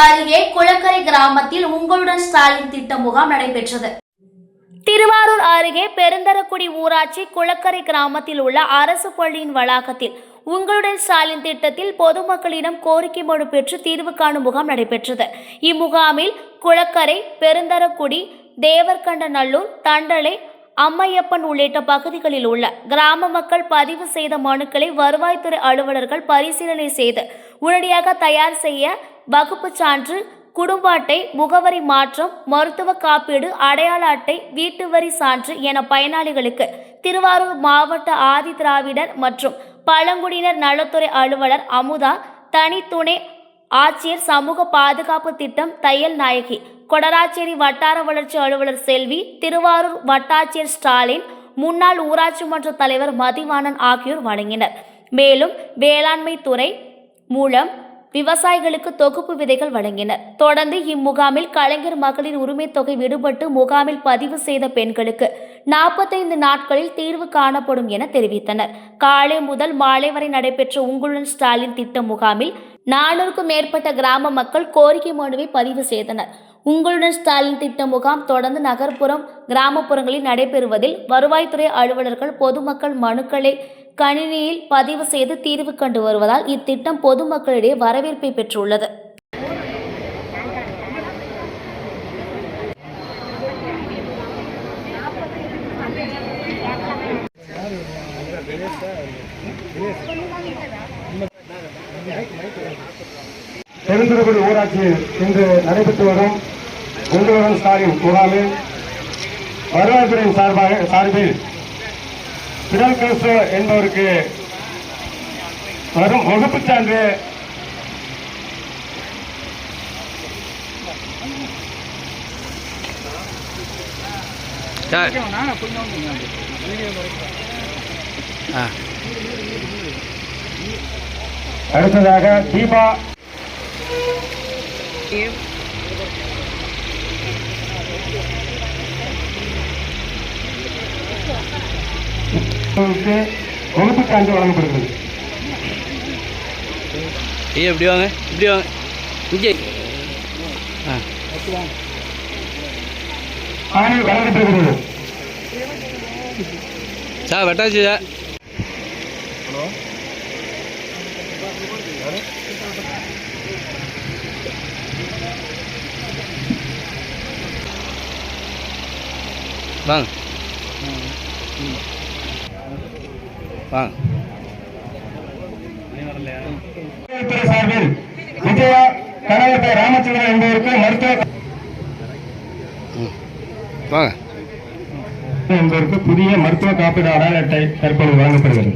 அருகே குளக்கரை கிராமத்தில் உங்களுடன் ஸ்டாலின் திட்ட முகாம் நடைபெற்றது. திருவாரூர் அருகே பெருந்தரக்குடி ஊராட்சி குளக்கரை கிராமத்தில் உள்ள அரசு பள்ளியின் வளாகத்தில் உங்களுடன் ஸ்டாலின் திட்டத்தில் பொதுமக்களிடம் கோரிக்கை மனு பெற்று தீர்வு காணும் முகாம் நடைபெற்றது. இம்முகாமில் குளக்கரை பெருந்தரக்குடி தேவர்கண்டநல்லூர் தண்டலை அம்மையப்பன் உள்ளிட்ட பகுதிகளில் உள்ள கிராம மக்கள் பதிவு செய்த மனுக்களை வருவாய்த்துறை அலுவலர்கள் பரிசீலனை செய்து உடனடியாக தயார் செய்ய வகுப்புச் சான்று குடும்ப அட்டை முகவரி மாற்றம் மருத்துவ காப்பீடு அடையாள அட்டை வீட்டு வரி சான்று என பயனாளிகளுக்கு திருவாரூர் மாவட்ட ஆதி திராவிடர் மற்றும் பழங்குடியினர் நலத்துறை அலுவலர் அமுதா தனித்துணை ஆட்சியர் சமூக பாதுகாப்பு திட்டம் தையல் நாயகி கொடராச்சேரி வட்டார வளர்ச்சி அலுவலர் செல்வி திருவாரூர் வட்டாட்சியர் ஸ்டாலின் முன்னாள் ஊராட்சி மன்ற தலைவர் மதிவாணன் ஆகியோர் வழங்கினர் மேலும் வேளாண்மை துறை மூலம் விவசாயிகளுக்கு தொகுப்பு விதைகள் வழங்கினர். தொடர்ந்து இம்முகாமில் கலைஞர் மகளிர் உரிமை தொகை விடுபட்டு முகாமில் பதிவு செய்த பெண்களுக்கு நாற்பத்தைந்து நாட்களில் தீர்வு காணப்படும் என தெரிவித்தனர். காலை முதல் மாலை வரை நடைபெற்ற உங்களுடன் ஸ்டாலின் திட்ட முகாமில் நானூறுக்கும் மேற்பட்ட கிராம மக்கள் கோரிக்கை மனுவை பதிவு செய்தனர். உங்களுடன் ஸ்டாலின் திட்ட முகாம் தொடர்ந்து நகர்ப்புறம் கிராமப்புறங்களில் நடைபெறுவதில் வருவாய்த்துறை அலுவலர்கள் பொதுமக்கள் மனுக்களை கணினியில் பதிவு செய்து தீர்வு கண்டு வருவதால் இத்திட்டம் பொதுமக்களிடையே வரவேற்பை பெற்றுள்ளது. பெருந்துறைக்குடி ஊராட்சியில் இன்று நடைபெற்று வரும் உங்களுடன் ஸ்டாலின் முகாமில் வருவாய்த்துறையின் சார்பாக சார்பில் பிடல் கிறிஸ்தோ என்பவருக்கு வரும் வகுப்புச் சான்று அடுத்ததாக தீபா. வகுப்புச் சான்று வழங்கப்படுகிறது ஐயா இப்படி வாங்க இப்படி வாங்க. இங்கே. ஆ. வழங்கப்படுகிறது சார் வெட்டாச்சு சார் வாங்க. வாங்க சார்பில் விஜயா கனகத்தை ராமச்சந்திரன் என்பவருக்கு மருத்துவ வாங்க. என்பதற்கு புதிய மருத்துவ காப்பீடு அடையாள அட்டை தற்போது வழங்கப்படுகிறது.